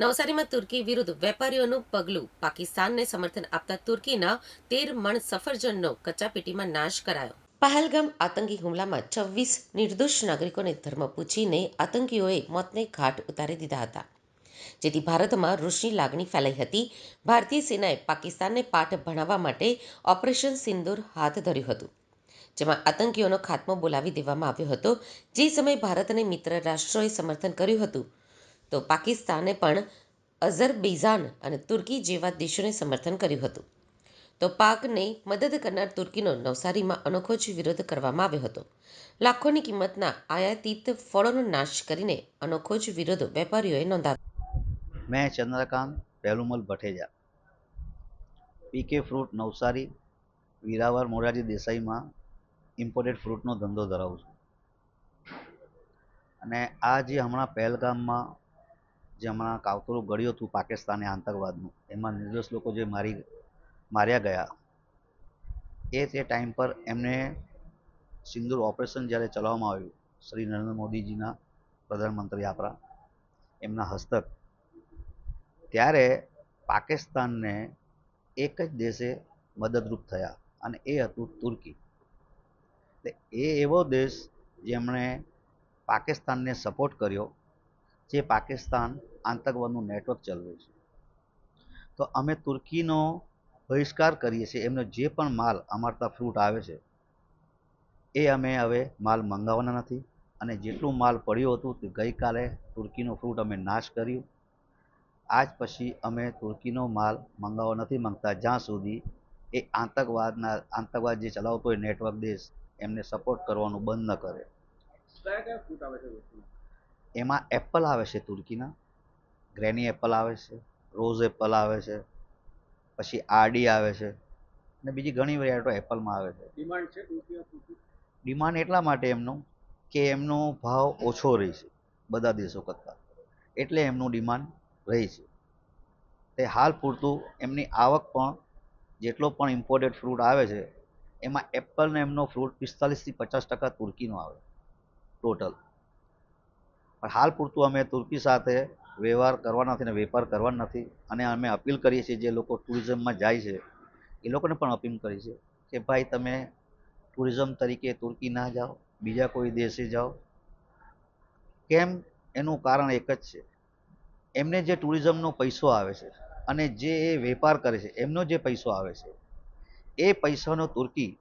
નવસારીમાં તુર્કી વિરુદ્ધ વેપારીઓનું પગલું. પાકિસ્તાનને સમર્થન આપતા તુર્કીના તેર મણ સફરજનનો કચાપીટીમાં નાશ કરાયો. પહલગામ આતંકી હુમલામાં છવ્વીસ નિર્દોષ નાગરિકોને ધર્મ પૂછીને આતંકીઓએ મોતને ઘાટ ઉતારી દીધા હતા. જેથી ભારતમાં રોષની લાગણી ફેલાઈ હતી. ભારતીય સેનાએ પાકિસ્તાનને પાઠ ભણાવવા માટે ઓપરેશન સિંદૂર હાથ ધર્યું હતું, જેમાં આતંકીઓનો ખાત્મો બોલાવી દેવામાં આવ્યો હતો. જે સમયે ભારત અને મિત્ર રાષ્ટ્રોએ સમર્થન કર્યું હતું તો પાકિસ્તાને પણ અઝરબૈઝાન અને તુર્કી જેવા દેશોને સમર્થન કર્યું હતું. તો પાકને મદદ કરનાર તુર્કીનો નવસારીમાં અનોખો જ વિરોધ કરવામાં આવ્યો હતો. લાખોની કિંમતના આયાતિત ફળોનો નાશ કરીને અનોખો જ વિરોધ વેપારીઓએ નોંધાવ્યો. મેં ચંદ્રકાંત પહેલુમલ ભટેજા પીકે ફ્રૂટ નવસારી, વીરાવાર મોરારી દેસાઈમાં ઇમ્પોર્ટેડ ફ્રૂટનો ધંધો ધરાવું છું. અને આ જે હમણાં પહેલગામમાં જે હમણાં કાવતરું ગળ્યું હતું પાકિસ્તાને આતંકવાદનું, એમાં નિર્દોષ લોકો જે મારી, માર્યા ગયા, એ તે ટાઈમ પર એમને સિંદૂર ઓપરેશન જ્યારે ચલાવવામાં આવ્યું, શ્રી નરેન્દ્ર મોદીજીના પ્રધાનમંત્રી આપણા, એમના હસ્તક, ત્યારે પાકિસ્તાનને એક જ દેશે મદદરૂપ થયા અને એ હતું તુર્કી. એ એવો દેશ જેમણે પાકિસ્તાનને સપોર્ટ કર્યો, જે પાકિસ્તાન આતંકવાદનું નેટવર્ક ચલાવે છે. તો અમે તુર્કીનો બહિષ્કાર કરીએ છીએ એમનો જે પણ માલ અમારા ત્યાં ફ્રૂટ આવે છે એ અમે હવે માલ મંગાવવાના નથી. અને જેટલું માલ પડ્યું હતું તે ગઈકાલે તુર્કીનો ફ્રૂટ અમે નાશ કર્યું. આજ પછી અમે તુર્કીનો માલ મંગાવવા નથી માંગતા. જ્યાં સુધી એ આતંકવાદના આતંકવાદ જે ચલાવતો હોય નેટવર્ક દેશ એમને સપોર્ટ કરવાનું બંધ ન કરે. કયા કયા ફ્રૂટ આવે છે એમાં એપલ આવે છે તુર્કીના. ગ્રેની એપલ આવે છે રોઝ એપલ આવે છે પછી આરડી આવે છે અને બીજી ઘણી વેરાયટીઓ એપલમાં આવે છે. ડિમાન્ડ છે ડિમાન્ડ એટલા માટે એમનો કે એમનો ભાવ ઓછો રહે છે બધા દેશો કરતાં. એટલે એમનું ડિમાન્ડ રહે છે. તે હાલ પૂરતું એમની આવક પણ જેટલો પણ ઇમ્પોર્ટેડ ફ્રૂટ આવે છે એમાં એપલને એમનો ફ્રૂટ પિસ્તાલીસથી પચાસ ટકા તુર્કીનો આવે ટોટલ પણ હાલ પૂરતું અમે તુર્કી સાથે વ્યવહાર કરવાના નથી અને વેપાર કરવાના નથી અને અમે અપીલ કરીએ છીએ જે લોકો ટુરિઝમમાં જાય છે, એ લોકોને પણ અપીલ કરી છે કે ભાઈ તમે ટુરિઝમ તરીકે તુર્કી ના જાઓ, બીજા કોઈ દેશે જાઓ. કેમ? એનું કારણ એક જ છે. એમને જે ટુરિઝમનો પૈસો આવે છે અને જે એ વેપાર કરે છે, એમનો જે પૈસો આવે છે, એ પૈસાનો તુર્કી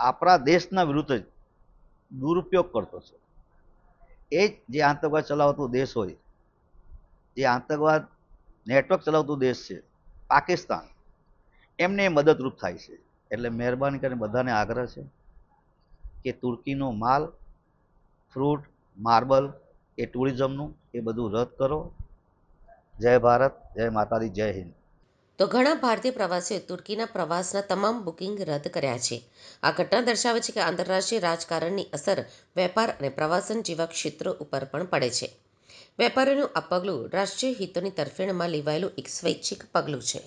આપણા દેશના વિરુદ્ધ જ દુરુપયોગ કરતો છે. એ જ જે આતંકવાદ ચલાવતો દેશ હોય જે આતંકવાદ નેટવર્ક ચલાવતો દેશ છે, પાકિસ્તાન. એમને મદદરૂપ થાય છે. એટલે મહેરબાની કરીને બધાને આગ્રહ છે કે તુર્કીનો માલ, ફ્રૂટ, માર્બલ, એ ટુરિઝમનું એ બધું રદ કરો. જય ભારત, જય માતાજી, જય હિન્દ. તો ઘણા ભારતીય પ્રવાસીઓએ તુર્કીના પ્રવાસના તમામ બુકિંગ રદ કર્યા છે. આ ઘટના દર્શાવે છે કે આંતરરાષ્ટ્રીય રાજકારણની અસર વેપાર અને પ્રવાસન જેવા ક્ષેત્રો ઉપર પણ પડે છે. વેપારીઓનું આ પગલું રાષ્ટ્રીય હિતોની તરફેણમાં લેવાયેલું એક સ્વૈચ્છિક પગલું છે.